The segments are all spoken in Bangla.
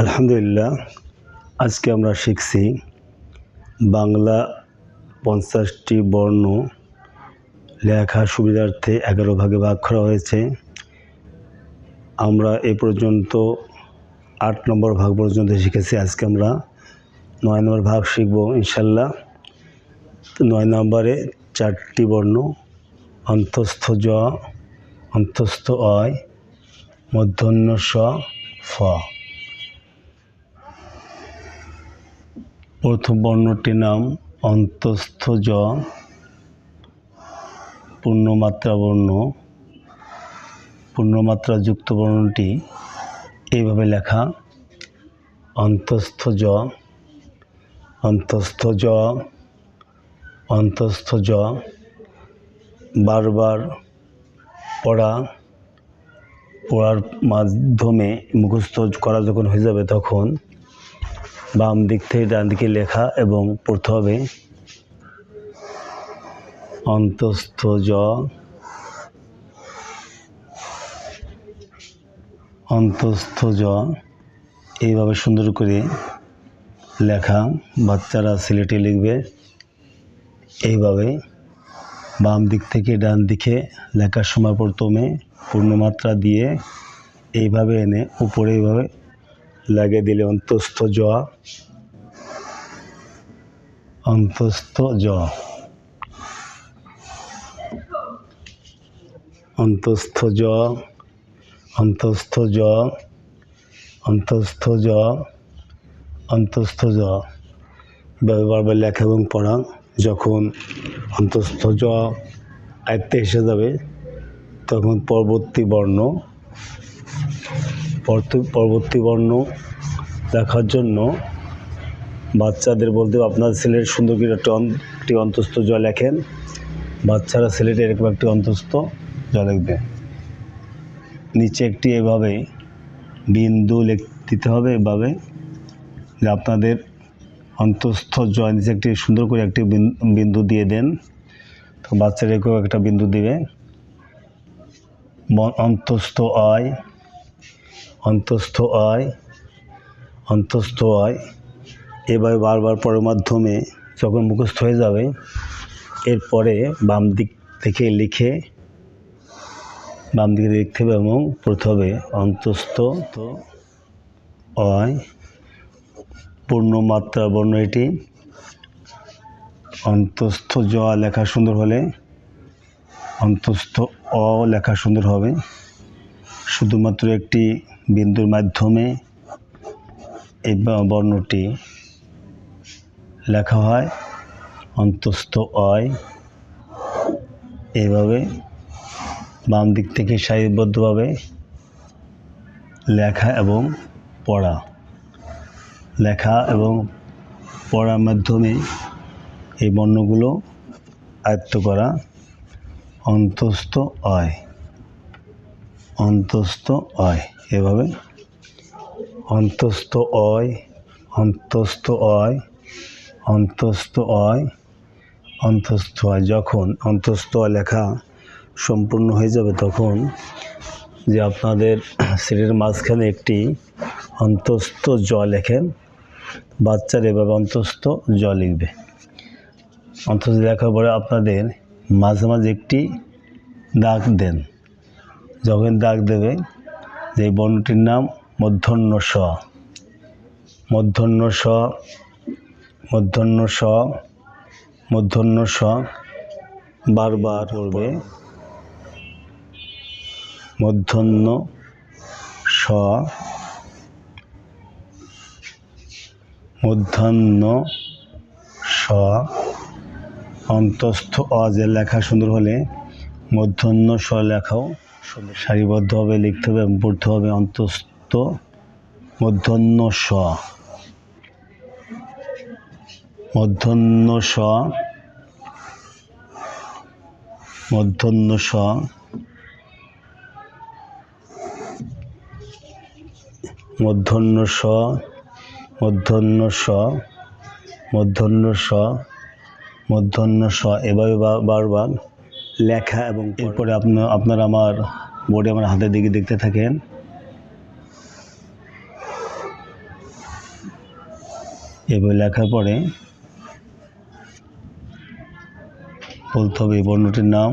আলহামদুলিল্লাহ, আজকে আমরা শিখছি বাংলা পঞ্চাশটি বর্ণ লেখা সুবিধার্থে এগারো ভাগে ভাগ করা হয়েছে। আমরা এ পর্যন্ত আট নম্বর ভাগ পর্যন্ত শিখেছি। আজকে আমরা নয় নম্বর ভাগ শিখব ইনশাল্লাহ। নয় নম্বরে চারটি বর্ণ, অন্তস্থ জ, অন্তস্থ অয়, মধ্যাহ্ন স, ফ। প্রথম বর্ণটির নাম অন্তস্থ জ পূর্ণমাত্রা বর্ণ। পূর্ণমাত্রা যুক্ত বর্ণটি এইভাবে লেখা অন্তস্থ জ অন্তস্থ জ অন্তস্থ জ বারবার পড়া, পড়ার মাধ্যমে মুখস্থ করা যখন হয়ে যাবে তখন বাম দিক থেকে ডান দিকে লেখা এবং পড়তে হবে অন্তস্থ জ অন্তস্থ জ, এইভাবে সুন্দর করে লেখা, বাচ্চারা সিলেটে লিখবে। এইভাবে বাম দিক থেকে ডান দিকে লেখার সময় প্রথমে পূর্ণমাত্রা দিয়ে এইভাবে এনে উপরে এইভাবে লাগিয়ে দিলে অন্তস্থ জ অন্তস্থ জ অন্তস্থ জ অন্তস্থ জ অন্তস্থ জ অন্তস্থ জ এভাবে বারবার লেখা এবং পড়া, যখন অন্তস্থ জ আয়ত্তে এসে যাবে, তখন পরবর্তী বর্ণ পরবর্তী বর্ণ দেখার জন্য বাচ্চাদের বলতে আপনার ছেলের সুন্দর করে একটা অন- একটি অন্তস্থ জ লেখেন। বাচ্চারা ছেলেটা এরকম একটি অন্তস্থ জ লিখবে। নিচে একটি এভাবে বিন্দু লিখ দিতে হবে এভাবে যে আপনাদের অন্তস্থ জয় নিচে একটি সুন্দর করে একটি বিন- বিন্দু দিয়ে দেন। তো বাচ্চারা একটা বিন্দু দিবে। অন্তস্থ আয় অন্তস্থ আয় অন্তস্থ আয়। এভাবে বারবার পরের মাধ্যমে যখন মুখস্থ হয়ে যাবে, এরপরে বাম দিক থেকে লিখে, বাম দিকে লিখতে হবে এবং হবে অন্তস্থ তো অয় পূর্ণমাত্রা বর্ণ এটি। অন্তস্থ জ লেখা সুন্দর হলে অন্তস্থ অ লেখা সুন্দর হবে। শুধুমাত্র একটি বিন্দুর মাধ্যমে এই বর্ণটি লেখা হয়, অন্তস্থ অয়। এইভাবে বাম দিক থেকে সারিবদ্ধভাবে লেখা এবং পড়া। লেখা এবং পড়ার মাধ্যমে এই বর্ণগুলো আয়ত্ত করা, অন্তস্থ অয়। অন্তস্থ অয়, এভাবে। অন্তস্থ অয় অন্তস্থ অয় অন্তস্থ অয় অন্তস্থ অয়। যখন অন্তস্থ লেখা সম্পূর্ণ হয়ে যাবে তখন যে আপনাদের সিটের মাঝখানে একটি অন্তস্থ জ লেখেন, বাচ্চার এভাবে অন্তস্থ জ লিখবে। অন্তস্থ লেখার পরে আপনাদের মাঝে মাঝে একটি দাগ দেন। যখন দাগ দেবে। যে বর্ণটির নাম মধ্যাহ্ন স মধ্যাহ্ন স মধ্যাহ্ন স মধ্যাহ্ন স বারবার পড়বে। মধ্যাহ্ন স মধ্যাহ্ন স অন্তস্থ অ যে লেখা সুন্দর হলে মধ্যাহ্ন স লেখাও সারিবদ্ধভাবে লিখতে হবে পড়তে হবে অন্তস্থ মধ্যাহ্ন স। মধ্যাহ্ন স। মধ্যাহ্ন স। মধ্যাহ্ন স। মধ্যাহ্ন স। মধ্যাহ্ন স। মধ্যাহ্ন স। এভাবে বারবার। লেখা এবং এরপরে আপনার আপনার আমার বোর্ডে আমার হাতের দিকে দেখতে থাকেন। এভাবে লেখার পরে বলতে হবে এই বর্ণটির নাম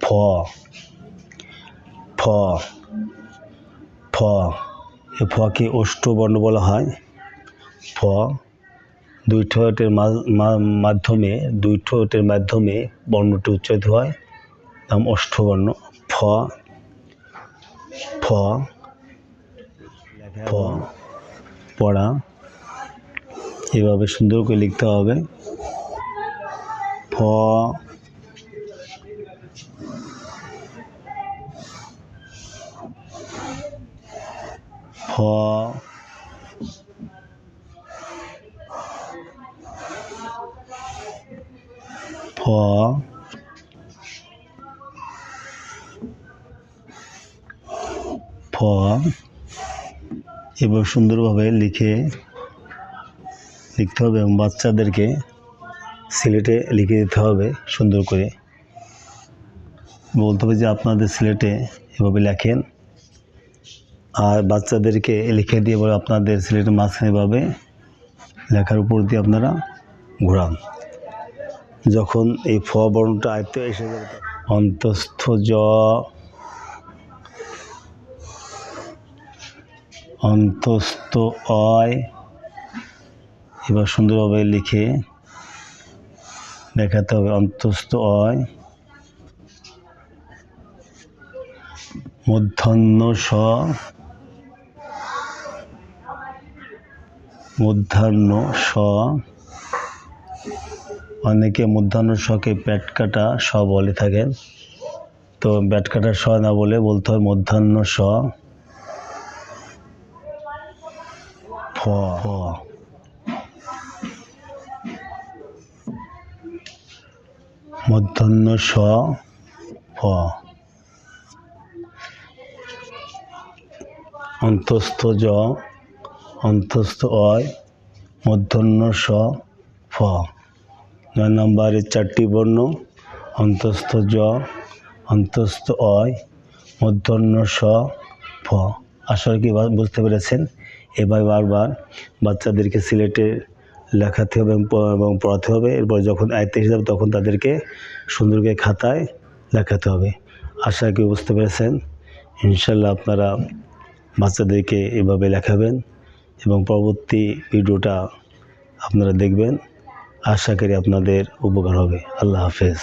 ফ। ফ। ফ। এ ফকে অষ্টবর্ণ বলা হয়। ফ দুই ঠোঁটের মাধ্যমে, দুই ঠোঁটের মাধ্যমে বর্ণটি উচ্চারিত হয়। নাম অষ্টবর্ণ, ফ ফ ফ, পড়া। এভাবে সুন্দর করে লিখতে হবে। ফ ফ ফ ফ এবার সুন্দরভাবে লিখে লিখতে হবে এবং বাচ্চাদেরকে সিলেটে লিখে দিতে হবে সুন্দর করে। বলতে হবে যে আপনাদের সিলেটে এভাবে লেখেন আর বাচ্চাদেরকে লিখে দিয়ে বলে আপনাদের সিলেটের মাঝখানে এভাবে লেখার উপর দিয়ে আপনারা ঘোরান। যখন এই ফ বর্ণটা আয়ত্তে এসে যাবে অন্তস্থ জ, অন্তস্থ অয়, এবার সুন্দরভাবে লিখে দেখাতে হবে, অন্তস্থ অয়, মধ্যাহ্ন স মধ্যাহ্ন স অনেকে মধ্যাহ্ন শকে পেট কাটা স বলে থাকেন তো পেট কাটা স না বলে বলতে হয় মধ্যাহ্ন স ফ। মধ্যাহ্ন স ফ। অন্তস্থ জ। অন্তস্থ অয়। মধ্যাহ্ন স ফ। নয় নম্বরের চারটি বর্ণ, অন্তস্থ জ, অন্তস্থ অয়, মধ্যাহ্ন স, ফ। আশা কি বুঝতে পেরেছেন? এবার বারবার বাচ্চাদেরকে সিলেটে লেখাতে হবে এবং পড়াতে হবে। এরপর যখন আয়ত্তে যাবে তখন তাদেরকে সুন্দর করে খাতায় লেখাতে হবে। আশা কি বুঝতে পেরেছেন। ইনশাল্লাহ আপনারা বাচ্চাদেরকে এভাবে লেখাবেন এবং পরবর্তী ভিডিওটা আপনারা দেখবেন। আশা করি আপনাদের উপকার হবে। আল্লাহ হাফেজ।